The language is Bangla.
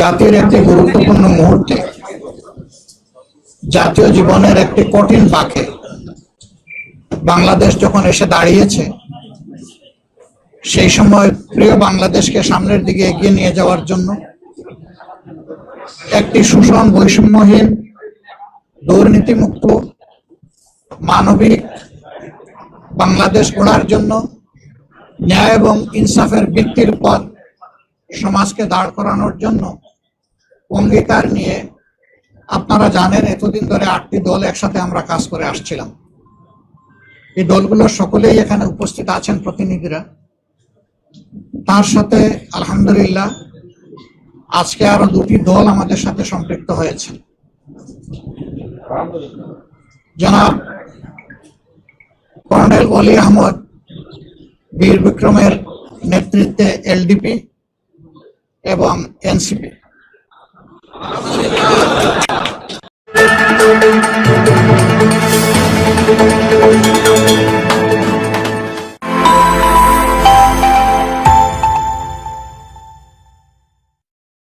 জাতির একটি গুরুত্বপূর্ণ মুহূর্তে। জাতীয় জীবনের একটি কঠিন বাঁকে। বাংলাদেশ যখন এসে দাঁড়িয়েছে, সেই সময় প্রিয় বাংলাদেশকে সামনের দিকে এগিয়ে নিয়ে যাওয়ার জন্য একটি শোষণ বৈষম্যহীন, দুর্নীতিমুক্ত, মানবিক বাংলাদেশ গড়ার জন্য ন্যায় এবং ইনসাফের ভিত্তির পর সমাজকে দাঁড় করানোর জন্য অঙ্গীকার নিয়ে আপনারা জানেন, এতদিন ধরে আটটি দল একসাথে আমরা কাজ করে আসছিলাম। এই দলগুলোর সকলেই এখানে উপস্থিত আছেন প্রতিনিধিরা। তার সাথে আলহামদুলিল্লাহ আজকে আরও দুটি দল আমাদের সাথে সম্পৃক্ত হয়েছে। জনাব কর্নেল অলি আহমদ, বীর বিক্রমের নেতৃত্বে এলডিপি এবং এনসিপি।